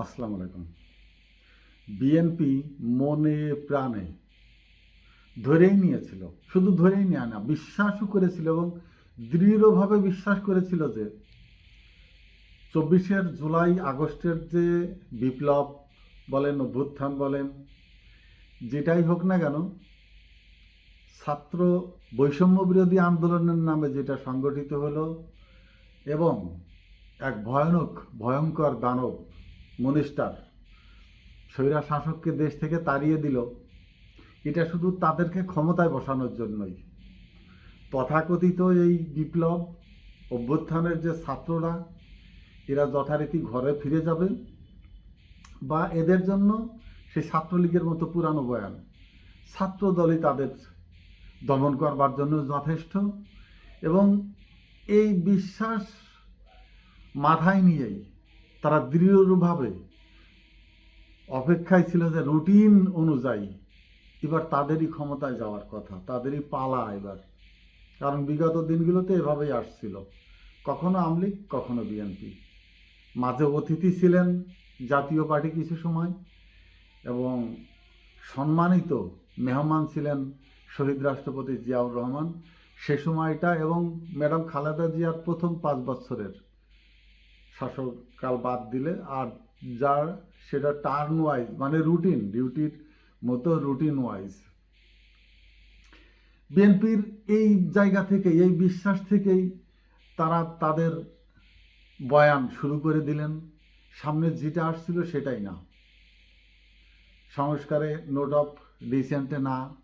আসসালামু আলাইকুম। বিএনপি মনে প্রাণে ধরেই নিয়েছিল, শুধু ধরেই নেয় না, বিশ্বাসও করেছিল এবং দৃঢ়ভাবে বিশ্বাস করেছিল যে চব্বিশের জুলাই আগস্টের যে বিপ্লব বলেন, অভ্যুত্থান বলেন, যেটাই হোক না কেন, ছাত্র বৈষম্য বিরোধী আন্দোলনের নামে যেটা সংগঠিত হলো এবং এক ভয়ানক, ভয়ঙ্কর দানব মনিস্টার, স্বৈরা শাসককে দেশ থেকে তাড়িয়ে দিল। এটা শুধু তাদেরকে ক্ষমতায় বসানোর জন্যই। তথাকথিত এই বিপ্লব, অভ্যুত্থানের যে ছাত্ররা, এরা যথারীতি ঘরে ফিরে যাবে বা এদের জন্য সেই ছাত্রলীগের মতো পুরানো বয়ান ছাত্র দলই তাদের দমন করবার জন্য যথেষ্ট এবং এই বিশ্বাস মাথায় নিয়েই তারা দৃঢ়ভাবে অপেক্ষায় ছিল যে রুটিন অনুযায়ী এবার তাদেরই ক্ষমতায় যাওয়ার কথা, তাদেরই পালা এবার। কারণ বিগত দিনগুলোতে এভাবেই আসছিল। কখনো আমলিগ, কখনো বিএনপি। মাঝে অতিথি ছিলেন জাতীয় পার্টি কিছু সময় এবং সম্মানিত মেহমান ছিলেন শহীদ রাষ্ট্রপতি জিয়াউর রহমান। সে সময়টা এবং ম্যাডাম খালেদা জিয়ার প্রথম পাঁচ বছরের শাসককাল বাদ দিলে আর যার সেটা টার্ন ওয়াইজ মানে রুটিন ডিউটির মতো রুটিন ওয়াইজ বিএনপির এই জায়গা থেকে এই বিশ্বাস থেকেই তারা তাদের বয়ান শুরু করে দিলেন। সামনে যেটা আসছিল সেটাই না। সংস্কারে নোট অফ ডিসেন্টে না।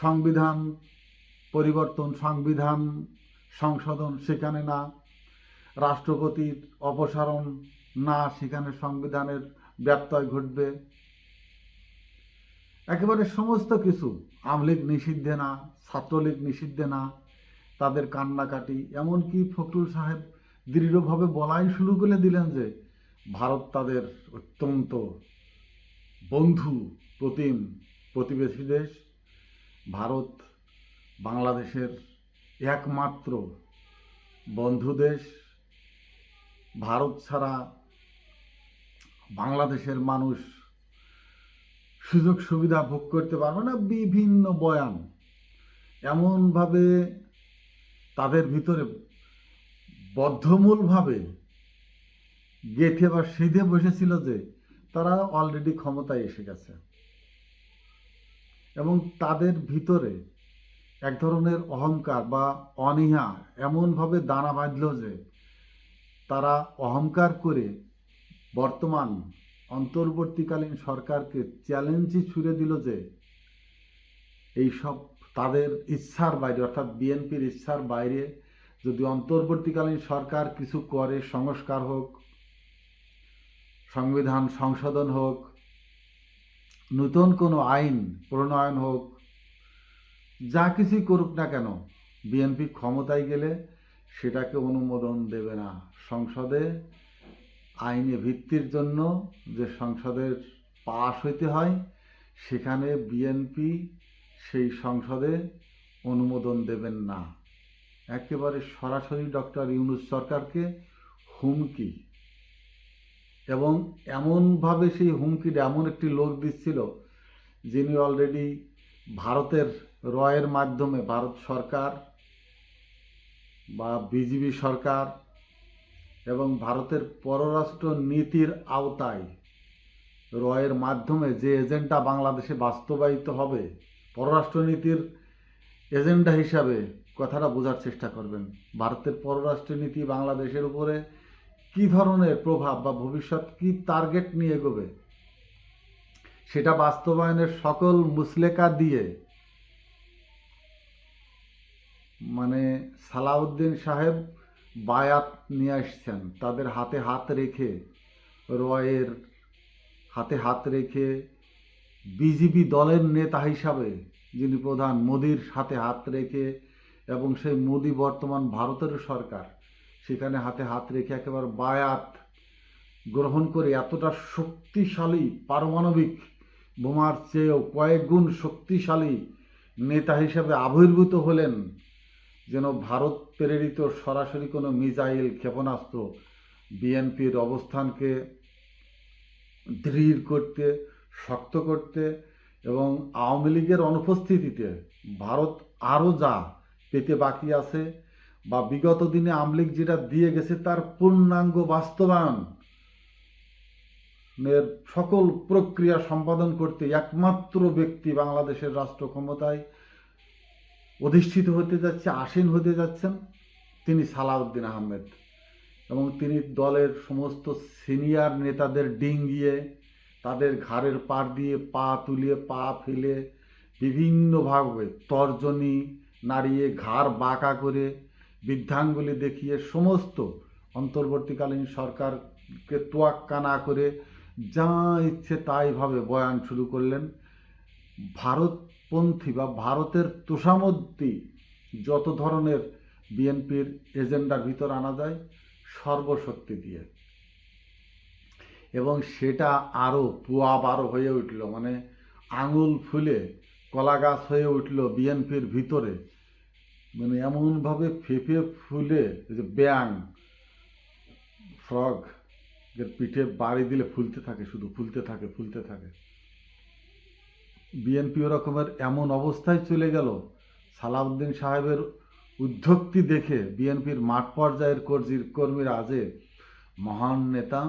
সংবিধান পরিবর্তন, সংবিধান সংশোধন সেখানে না। রাষ্ট্রপতির অপসারণ না সেখানে সংবিধানের ব্যত্যয় ঘটবে। একেবারে সমস্ত কিছু, আমলিগ নিষিদ্ধে না, ছাত্রলীগ নিষিদ্ধে না, তাদের কান্নাকাটি। এমনকি ফখরুল সাহেব দৃঢ়ভাবে বলাই শুরু করে দিলেন যে, ভারত তাদের অত্যন্ত বন্ধু, প্রতিম প্রতিবেশী দেশ। ভারত বাংলাদেশের একমাত্র বন্ধু দেশ। ভারত ছাড়া বাংলাদেশের মানুষ সুযোগ সুবিধা ভোগ করতে পারবে না, বিভিন্ন বয়ান। এমনভাবে তাদের ভিতরে বদ্ধমূলভাবে গেঁথে বা সিধে বসেছিল যে তারা অলরেডি ক্ষমতায় এসে গেছে। এবং তাদের ভিতরে এক ধরনের অহংকার বা অনীহা এমনভাবে দানা বাঁধল যে তারা অহংকার করে বর্তমান অন্তর্বর্তীকালীন সরকারকে চ্যালেঞ্জই ছুড়ে দিল যে এই সব তাদের ইচ্ছার বাইরে, অর্থাৎ বিএনপির ইচ্ছার বাইরে যদি অন্তর্বর্তীকালীন সরকার কিছু করে, সংস্কার হোক, সংবিধান সংশোধন হোক, নতুন কোনো আইন প্রণয়ন হোক, যা কিছুই করুক না কেন, বিএনপি ক্ষমতায় গেলে সেটাকে অনুমোদন দেবে না। সংসদে আইনে ভিত্তির জন্য যে সংসদের পাশ হইতে হয়, সেখানে বিএনপি সেই সংসদে অনুমোদন দেবেন না। একেবারে সরাসরি ডক্টর ইউনুস সরকারকে হুমকি। এবং এমনভাবে সেই হুমকিটা এমন একটি লোক দিচ্ছিল, যিনি অলরেডি ভারতের রয়ের মাধ্যমে, ভারত সরকার বা বিজেপি সরকার এবং ভারতের পররাষ্ট্র নীতির আওতায় রয়ের মাধ্যমে যে এজেন্ডা বাংলাদেশে বাস্তবায়িত হবে, পররাষ্ট্রনীতির এজেন্ডা হিসাবে কথাটা বোঝার চেষ্টা করবেন। ভারতের পররাষ্ট্রনীতি বাংলাদেশের উপরে কি ধরনের প্রভাব বা ভবিষ্যৎ কি টার্গেট নিয়ে এগোবে, সেটা বাস্তবায়নের সকল মুসলেকা দিয়ে মানে সালাউদ্দিন সাহেব বায়াত নিয়ে আসছেন। তাদের হাতে হাত রেখে, রয়ের হাতে হাত রেখে বিজেপি দলের নেতা হিসাবে যিনি প্রধান, মোদির সাথে হাত রেখে এবং সেই মোদি বর্তমান ভারতের সরকার, সেখানে হাতে হাত রেখে একেবারে বায়াত গ্রহণ করে এতটা শক্তিশালী পারমাণবিক বোমার চেয়েও কয়েক গুণ শক্তিশালী নেতা হিসাবে আবির্ভূত হলেন যেন ভারত প্রেরিত সরাসরি কোনো মিসাইল ক্ষেপণাস্ত্র বিএনপির অবস্থানকে দৃঢ় করতে, শক্ত করতে এবং আওয়ামী লীগের অনুপস্থিতিতে ভারত আরও যা পেতে বাকি আছে বা বিগত দিনে আওয়ামী লীগ যেটা দিয়ে গেছে তার পূর্ণাঙ্গ বাস্তবায়ন এর সকল প্রক্রিয়া সম্পাদন করতে একমাত্র ব্যক্তি বাংলাদেশের রাষ্ট্র ক্ষমতায়। অধিষ্ঠিত হতে যাচ্ছে, আসীন হতে যাচ্ছেন তিনি সালাউদ্দিন আহমেদ। এবং তিনি দলের সমস্ত সিনিয়র নেতাদের ডিঙ্গিয়ে, তাদের ঘাড়ের পাড় দিয়ে পা তুলিয়ে, পা ফেলে বিভিন্নভাবে তর্জনী নাড়িয়ে, ঘাড় বাঁকা করে বৃদ্ধাঙ্গুলি দেখিয়ে সমস্ত অন্তর্বর্তীকালীন সরকারকে তোয়াক্কা না করে যা ইচ্ছে তাইভাবে বয়ান শুরু করলেন। ভারতপন্থী বা ভারতের তোষামদ্দি যত ধরনের বিএনপির এজেন্ডার ভিতর আনা যায়, সর্বশক্তি দিয়ে। এবং সেটা আরও পুয়া বারো হয়ে উঠল মানে আঙুল ফুলে কলা গাছ হয়ে উঠল বিএনপির ভিতরে। মানে এমনভাবে ফেঁপে ফুলে যে ব্যাং ফ্রগ পিঠে বাড়ি দিলে ফুলতে থাকে, শুধু ফুলতে থাকে ফুলতে থাকে। বিএনপি রকমের এমন অবস্থায় চলে গেল, সালাউদ্দিন সাহেবের উদ্ধক্তি দেখে বিএনপির মাঠ পর্যায়ের কর্মীর কর্মীরা আজে মহান নেতা,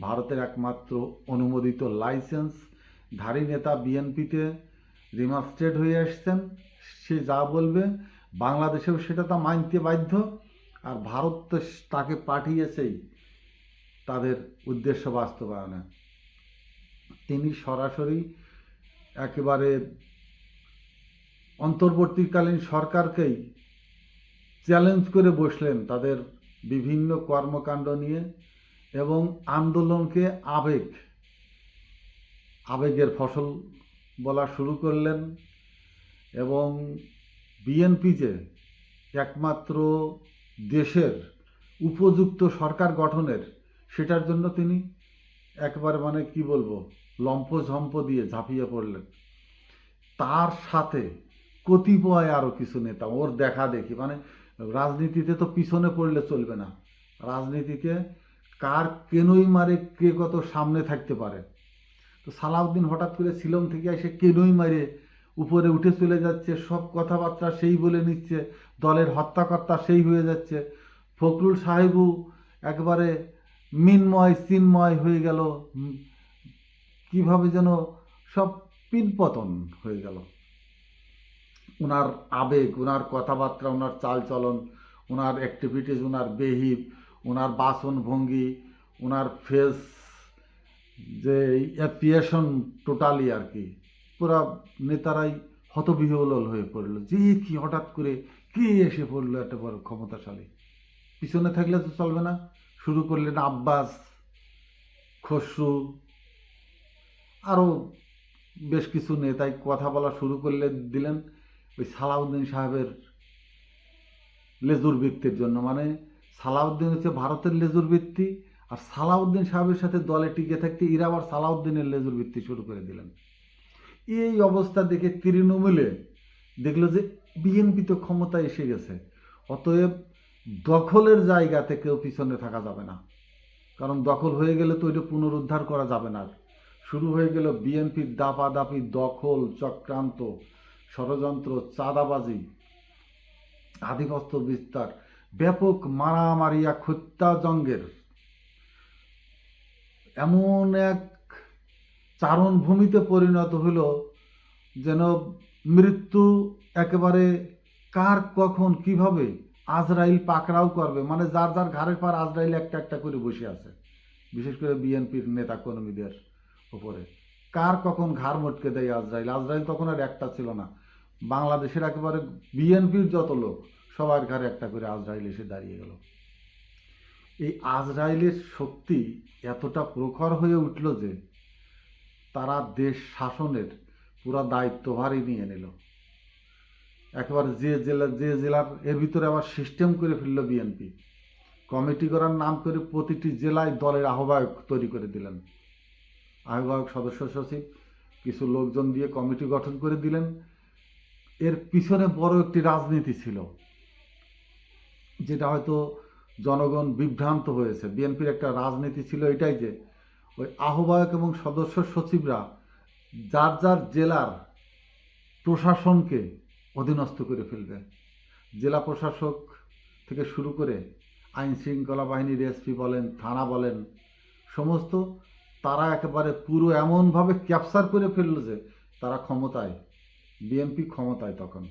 ভারতের একমাত্র অনুমোদিত লাইসেন্স, ধারী নেতা বিএনপিতে রিমাস্টেড হয়ে আসছেন সে যা বলবে, বাংলাদেশেও সেটা তা মানতে বাধ্য, আর ভারত তো তাকে পাঠিয়েছেই তাদের উদ্দেশ্য বাস্তবায়নে। তিনি সরাসরি একেবারে অন্তর্বর্তীকালীন সরকারকেই চ্যালেঞ্জ করে বসলেন তাদের বিভিন্ন কর্মকাণ্ড নিয়ে এবং আন্দোলনকে আবেগ, আবেগের ফসল বলা শুরু করলেন এবং বিএনপি যে একমাত্র দেশের উপযুক্ত সরকার গঠনের সেটার জন্য তিনি একবার মানে কি বলব লম্ফঝম্প দিয়ে ঝাঁপিয়ে পড়লেন। তার সাথে কতিপয় আরও কিছু নেতা, ওর দেখা দেখি মানে রাজনীতিতে তো পিছনে পড়লে চলবে না। রাজনীতিতে কার কেনই মারে, কে কত সামনে থাকতে পারে। তো সালাউদ্দিন হঠাৎ করে শিলং থেকে এসে কেনই মারে, উপরে উঠে চলে যাচ্ছে, সব কথাবার্তা সেই বলে নিচ্ছে, দলের হত্যাকর্তা সেই হয়ে যাচ্ছে। ফখরুল সাহেবও একবারে মিনময় চিন্ময় হয়ে গেল কীভাবে যেন সব পিনপতন হয়ে গেল। ওনার আবেগ ওনার কথাবার্তা ওনার চালচলন ওনার অ্যাক্টিভিটিস ওনার বেহিভ ওনার বাসন ভঙ্গি ওনার ফেস যে অ্যাপিয়েশন টোটালি আর কি, পুরা নেতারাই হতবিহল হয়ে পড়ল। যে কি হঠাৎ করে কে এসে পড়ল একটা বড় ক্ষমতাশালী? পিছনে থাকলে তো চলবে না। শুরু করলেন আব্বাস, খসরু আরও বেশ কিছু নেতাই কথা বলা শুরু করলে দিলেন ওই সালাউদ্দিন সাহেবের লেজুর বৃত্তির জন্য। মানে সালাউদ্দিন হচ্ছে ভারতের লেজুর বৃত্তি আর সালাউদ্দিন সাহেবের সাথে দলে টিকে থাকতে এরা আবার সালাউদ্দিনের লেজুর বৃত্তি শুরু করে দিলেন। এই অবস্থা দেখে তৃণমূলে দেখল যে বিএনপি তো ক্ষমতা এসে গেছে, অতএব দখলের জায়গা থেকেও পিছনে থাকা যাবে না। কারণ দখল হয়ে গেলে তো এটা পুনরুদ্ধার করা যাবে না আর। শুরু হয়ে গেল বিএনপির দাপাদাপি, দখল, চক্রান্ত, ষড়যন্ত্র, চাঁদাবাজি, আধিপত্য বিস্তার, ব্যাপক মারামারিয়া এক হত্যাজঙ্গের এমন এক চারণভূমিতে পরিণত হলো যেন মৃত্যু একেবারে কার, কখন, কীভাবে আজরাইল পাকড়াও করবে? মানে যার যার ঘাড়ের পার আজরাইল একটা একটা করে বসে আছে, বিশেষ করে বিএনপির নেতা কর্মীদের উপরে। কার কখন ঘাড় মটকে দেয় আজরাইল? আজরাইল তখন আর একটা ছিল না। বাংলাদেশের একেবারে বিএনপির যত লোক, সবার ঘাড়ে একটা করে আজরাইল এসে দাঁড়িয়ে গেল। এই আজরাইলের শক্তি এতটা প্রখর হয়ে উঠল যে তারা দেশ শাসনের পুরা দায়িত্বভারই নিয়ে নিল। একেবারে যে জেলা, যে জেলার, এর ভিতরে আবার সিস্টেম করে ফেলল বিএনপি। কমিটি করার নাম করে প্রতিটি জেলায় দলের আহ্বায়ক তৈরি করে দিলেন। আহ্বায়ক সদস্য সচিব, কিছু লোকজন দিয়ে কমিটি গঠন করে দিলেন। এর পিছনে বড় একটি রাজনীতি ছিল, যেটা হয়তো জনগণ বিভ্রান্ত হয়েছে। বিএনপির একটা রাজনীতি ছিল এটাই যে, ওই আহ্বায়ক এবং সদস্য সচিবরা যার যার জেলার প্রশাসনকে অধীনস্থ করে ফেলবে। জেলা প্রশাসক থেকে শুরু করে আইন শৃঙ্খলা বাহিনীর এসপি বলেন, থানা বলেন, সমস্ত তারা একেবারে পুরো এমনভাবে ক্যাপচার করে ফেলল যে তারা ক্ষমতায় বিএনপি ক্ষমতায় তখন।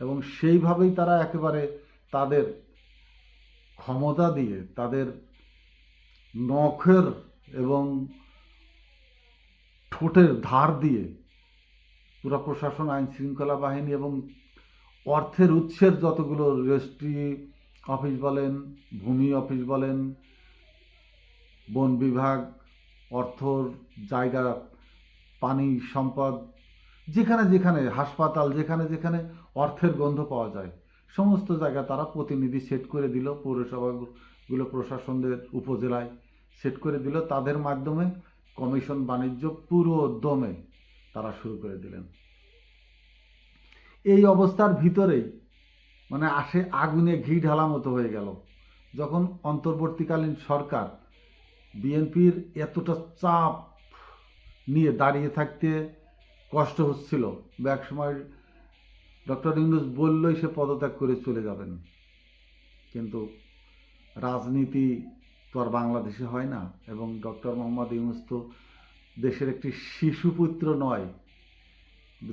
এবং সেইভাবেই তারা একেবারে তাদের ক্ষমতা দিয়ে, তাদের নখের এবং ঠোঁটের ধার দিয়ে পুরো প্রশাসন, আইন শৃঙ্খলা বাহিনী এবং অর্থের উৎসের যতগুলো রেজিস্ট্রি অফিস বলেন, ভূমি অফিস বলেন, বন বিভাগ অর্থর জায়গা, পানি, সম্পদ, যেখানে যেখানে, হাসপাতাল, যেখানে যেখানে অর্থের গন্ধ পাওয়া যায়, সমস্ত জায়গা তারা প্রতিনিধি সেট করে দিল, পৌরসভাগুলো, প্রশাসনদের উপজেলায় সেট করে দিল। তাদের মাধ্যমে কমিশন বাণিজ্য পুরো দমে তারা শুরু করে দিলেন। এই অবস্থার ভিতরেই মানে আসে আগুনে ঘি ঢালা মতো হয়ে গেল। যখন অন্তর্বর্তীকালীন সরকার বিএনপির এতটা চাপ নিয়ে দাঁড়িয়ে থাকতে কষ্ট হচ্ছিল। এক সময় ডক্টর ইউনুস বললই সে পদত্যাগ করে চলে যাবেন। কিন্তু রাজনীতি তো আর বাংলাদেশে হয় না এবং ডক্টর মোহাম্মদ ইউনুস তো দেশের একটি শিশুপুত্র নয়।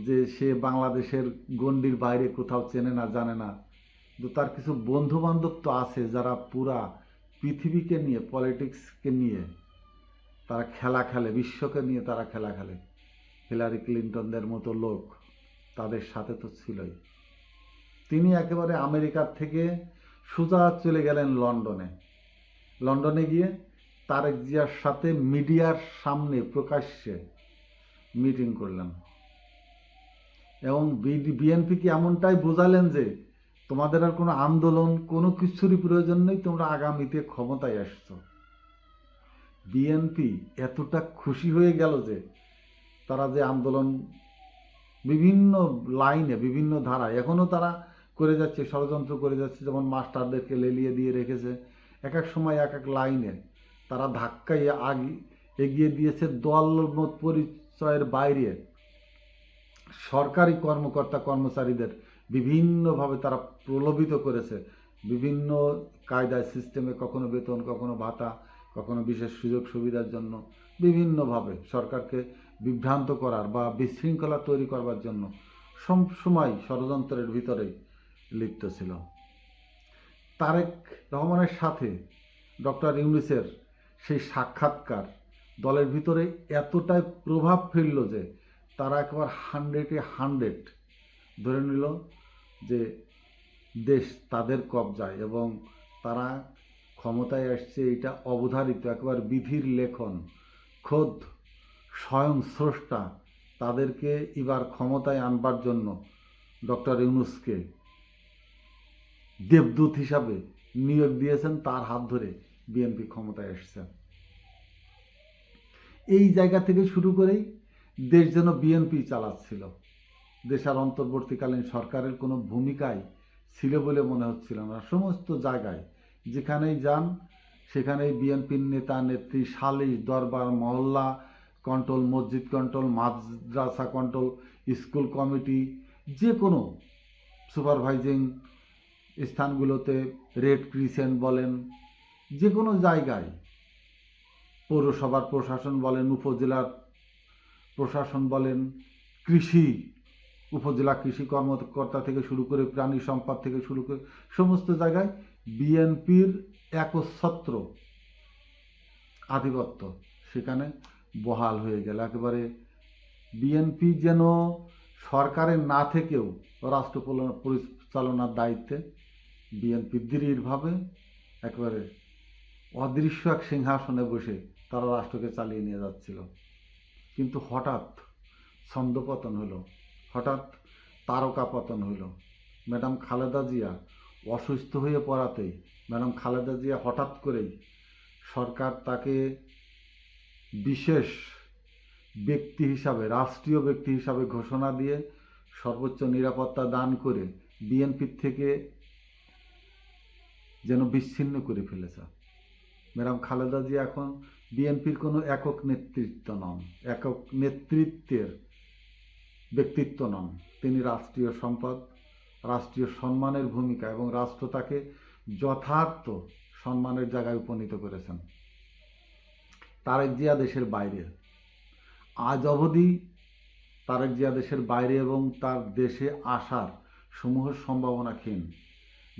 যে সে বাংলাদেশের গণ্ডির বাইরে কোথাও চেনে না, জানে না। কিন্তু তার কিছু বন্ধু বান্ধব তো আছে যারা পুরা পৃথিবীকে নিয়ে পলিটিক্সকে নিয়ে তারা খেলা খেলে, বিশ্বকে নিয়ে তারা খেলা খেলে। হিলারি ক্লিন্টনদের মতো লোক তাদের সাথে তো ছিলই। তিনি একেবারে আমেরিকার থেকে সোজা চলে গেলেন লন্ডনে। লন্ডনে গিয়ে তারেক জিয়ার সাথে মিডিয়ার সামনে প্রকাশ্যে মিটিং করলেন। এবং বিএনপিকে এমনটাই বোঝালেন যে তোমাদের আর কোনো আন্দোলন, কোনো কিছুরই প্রয়োজন নেই, তোমরা আগামীতে ক্ষমতায় আসছো। বিএনপি এতটা খুশি হয়ে গেল যে, তারা যে আন্দোলন বিভিন্ন লাইনে, বিভিন্ন ধারায়, এখনও তারা করে যাচ্ছে, ষড়যন্ত্র করে যাচ্ছে, যেমন মাস্টারদেরকে লেলিয়ে দিয়ে রেখেছে, এক এক সময় এক এক লাইনে তারা ধাক্কাইয়ে আগে, এগিয়ে দিয়েছে দল পরিচয়ের বাইরে। সরকারি কর্মকর্তা কর্মচারীদের বিভিন্নভাবে তারা প্রলোভিত করেছে। বিভিন্ন কায়দায় সিস্টেমে কখনো বেতন, কখনো ভাতা, কখনো বিশেষ সুযোগ সুবিধার জন্য। বিভিন্নভাবে সরকারকে বিভ্রান্ত করার বা বিশৃঙ্খলা তৈরি করবার জন্য সব সময় ষড়যন্ত্রের ভিতরেই লিপ্ত ছিল। তারেক রহমানের সাথে ডক্টর ইউনিসের সেই সাক্ষাৎকার দলের ভিতরে এতটাই প্রভাব ফেলল যে তারা একবার হান্ড্রেডে হান্ড্রেড ধরে নিল যে দেশ তাদের কবজায় এবং তারা ক্ষমতায় আসছে, এটা অবধারিত, একবার বিধির লেখন, খোদ স্বয়ং স্রষ্টা তাদেরকে এবার ক্ষমতায় আনবার জন্য ডক্টর ইউনুসকে দেবদূত হিসাবে নিয়োগ দিয়েছেন, তার হাত ধরে বিএনপি ক্ষমতায় এসছে এই জায়গা থেকে শুরু করেই দেশ যেন বিএনপি চালাচ্ছিল। দেশের অন্তর্বর্তীকালীন সরকারের কোনো ভূমিকায় ছিল বলে মনে হচ্ছিল না। সমস্ত জায়গায় যেখানেই যান, সেখানেই বিএনপির নেতা, নেত্রী, সালিশ, দরবার, মহল্লা কন্ট্রোল মসজিদ কন্ট্রোল মাদ্রাসা কন্ট্রোল স্কুল কমিটি যে কোনো সুপারভাইজিং স্থানগুলোতে রেড ক্রিসেন্ট বলেন, যে কোনো জায়গায় পৌরসভার প্রশাসন বলেন, উপজেলার প্রশাসন বলেন, কৃষি উপজেলা কৃষি কর্মকর্তা থেকে শুরু করে প্রাণী সম্পদ থেকে শুরু করে সমস্ত জায়গায় বিএনপির একচ্ছত্র আধিপত্য সেখানে বহাল হয়ে গেল। একেবারে বিএনপি যেন সরকারের না থেকেও রাষ্ট্র পরিচালনার দায়িত্বে বিএনপি দৃঢ়ভাবে একেবারে অদৃশ্য এক সিংহাসনে বসে তারা রাষ্ট্রকে চালিয়ে নিয়ে যাচ্ছিল। কিন্তু হঠাৎ ছন্দপতন হলো। হঠাৎ তারকা পতন হলো ম্যাডাম খালেদা জিয়া অসুস্থ হয়ে পড়াতেই ম্যাডাম খালেদা জিয়া হঠাৎ করেই সরকার তাকে বিশেষ ব্যক্তি হিসাবে, রাষ্ট্রীয় ব্যক্তি হিসাবে ঘোষণা দিয়ে সর্বোচ্চ নিরাপত্তা দান করে বিএনপির থেকে যেন বিচ্ছিন্ন করে ফেলেছে। ম্যাডাম খালেদা জিয়া এখন বিএনপির কোনো একক নেতৃত্ব নন। একক নেতৃত্বের ব্যক্তিত্ব নন। তিনি রাষ্ট্রীয় সম্পদ, রাষ্ট্রীয় সম্মানের ভূমিকা এবং রাষ্ট্র তাকে যথার্থ সম্মানের জায়গায় উপনীত করেছেন। তারেক জিয়া দেশের বাইরে। আজ অবধি তারেক জিয়া দেশের বাইরে এবং তার দেশে আসার সমূহ সম্ভাবনা ক্ষীণ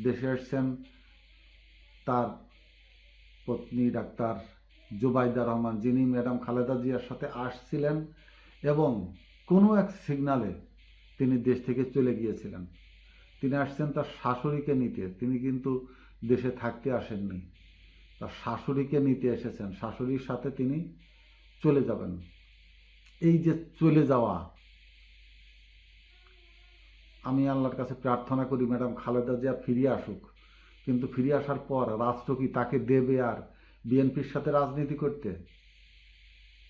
দেশে আসছেন তার পত্নী ডাক্তার জুবাইদা রহমান, যিনি ম্যাডাম খালেদা জিয়ার সাথে আসছিলেন এবং কোনো এক সিগনালে তিনি দেশ থেকে চলে গিয়েছিলেন। তিনি আসছেন তার শাশুড়িকে নিতে। তিনি কিন্তু দেশে থাকতে আসেননি। তার শাশুড়িকে নিতে এসেছেন। শাশুড়ির সাথে তিনি চলে যাবেন। এই যে চলে যাওয়া, আমি আল্লাহর কাছে প্রার্থনা করি, ম্যাডাম খালেদা জিয়া ফিরে আসুক। কিন্তু ফিরে আসার পর রাষ্ট্র কি তাকে দেবে আর বিএনপির সাথে রাজনীতি করতে?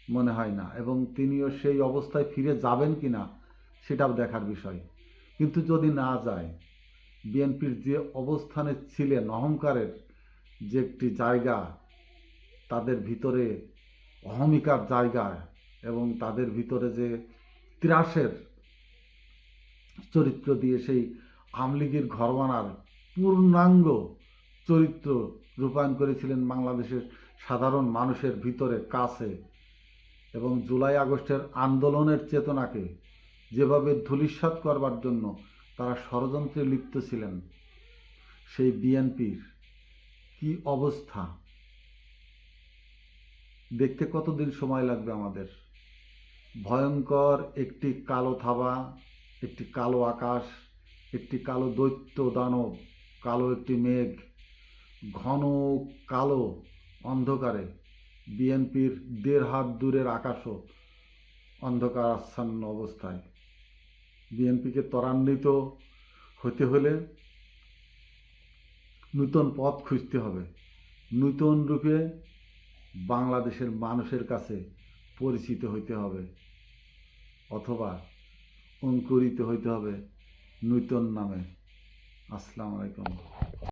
মনে হয় না। এবং তিনিও সেই অবস্থায় ফিরে যাবেন কি না সেটাও দেখার বিষয়। কিন্তু যদি না যায়, বিএনপির যে অবস্থানে ছিলেন, অহংকারের যে একটি জায়গা, তাদের ভিতরে অহমিকার জায়গা এবং তাদের ভিতরে যে ত্রাসের চরিত্র দিয়ে সেই আমলিগের ঘরবানার পূর্ণাঙ্গ চরিত্র রূপায়ণ করেছিলেন বাংলাদেশের সাধারণ মানুষের ভিতরে কাছে এবং জুলাই আগস্টের আন্দোলনের চেতনাকে যেভাবে ধূলিসাৎ করবার জন্য তারা ষড়যন্ত্রে লিপ্ত ছিলেন, সেই বিএনপির কি অবস্থা? দেখতে কতদিন সময় লাগবে আমাদের? ভয়ঙ্কর একটি কালো থাবা, একটি কালো আকাশ, একটি কালো দৈত্য দানব, কালো একটি মেঘ, ঘন কালো অন্ধকারে বিএনপির দেড় হাত দূরের আকাশও অন্ধকার আচ্ছন্ন অবস্থায়। বিএনপিকে ত্বরান্বিত হতে হলে নূতন পথ খুঁজতে হবে। নূতন রূপে বাংলাদেশের মানুষের কাছে পরিচিত হইতে হবে অথবা অঙ্কুরিত হইতে হবে নূতন নামে। আসসালামু আলাইকুম।